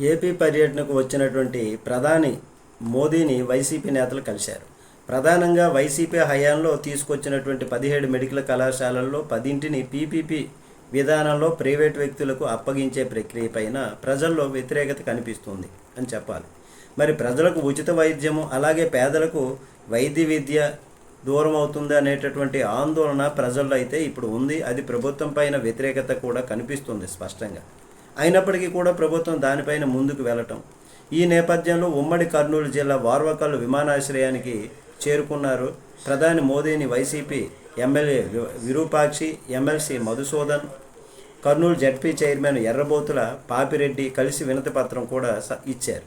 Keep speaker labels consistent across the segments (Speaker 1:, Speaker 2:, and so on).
Speaker 1: AP పర్యటనకు వచ్చినటువంటి ప్రధాని మోదీని వైసీపీ నేతలు కలిశారు. ప్రధానంగా వైసీపీ హయాంలో తీసుకొచ్చినటువంటి పదిహేడు మెడికల్ కళాశాలల్లో పదింటిని పీపీపీ విధానంలో ప్రైవేట్ వ్యక్తులకు అప్పగించే ప్రక్రియ పైన ప్రజల్లో వ్యతిరేకత కనిపిస్తుంది అని చెప్పాలి. మరి ప్రజలకు ఉచిత వైద్యము అలాగే పేదలకు వైద్య విద్య దూరం అవుతుంది అనేటటువంటి ఆందోళన ప్రజల్లో అయితే ఇప్పుడు ఉంది. అది ప్రభుత్వం పైన వ్యతిరేకత కూడా కనిపిస్తుంది స్పష్టంగా. అయినప్పటికీ కూడా ప్రభుత్వం దానిపైన ముందుకు వెళ్ళటం. ఈ నేపథ్యంలో ఉమ్మడి కర్నూలు జిల్లా వార్వకల్లు విమానాశ్రయానికి చేరుకున్నారు ప్రధాని మోదీని YCP MLA Virupakshi MLC Madhusudan Kurnool ZP chairman Errabothula Papireddy కలిసి వినతి పత్రం కూడా స- ఇచ్చారు.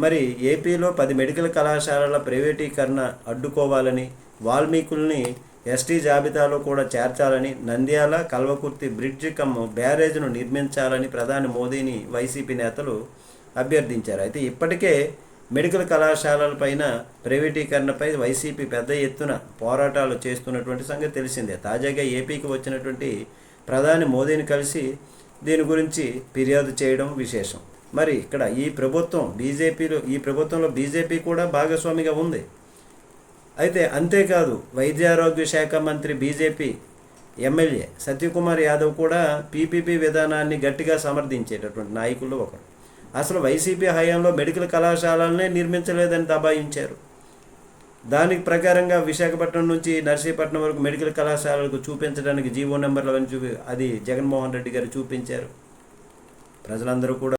Speaker 1: మరి ఏపీలో పది మెడికల్ కళాశాలల ప్రైవేటీకరణ అడ్డుకోవాలని వాల్మీకుల్ని ఎస్టీ జాబితాలో కూడా చేర్చాలని నంద్యాల కల్వకుర్తి బ్రిడ్జి కమ్ బ్యారేజ్ను నిర్మించాలని ప్రధాని మోదీని వైసీపీ నేతలు అభ్యర్థించారు. అయితే ఇప్పటికే మెడికల్ కళాశాలలపైన ప్రైవేటీకరణపై వైసీపీ పెద్ద ఎత్తున పోరాటాలు చేస్తున్నటువంటి సంగతి తెలిసిందే. తాజాగా ఏపీకి వచ్చినటువంటి ప్రధాని మోదీని కలిసి దీని గురించి ఫిర్యాదు చేయడం విశేషం. మరి ఇక్కడ ఈ ప్రభుత్వం బీజేపీలో ఈ ప్రభుత్వంలో బీజేపీ కూడా భాగస్వామిగా ఉంది. అయితే అంతేకాదు వైద్యారోగ్య శాఖ మంత్రి బీజేపీ ఎమ్మెల్యే సత్యకుమార్ యాదవ్ కూడా పీపీపీ విధానాన్ని గట్టిగా సమర్థించేటటువంటి నాయకుల్లో ఒకరు. అసలు వైసీపీ హయాంలో మెడికల్ కళాశాలనే నిర్మించలేదని దబాయించారు. దానికి ప్రకారంగా విశాఖపట్నం నుంచి నర్సీపట్నం వరకు మెడికల్ కళాశాలలకు చూపించడానికి జీవో నెంబర్లు అని చూపి అది జగన్మోహన్ రెడ్డి గారు చూపించారు. ప్రజలందరూ కూడా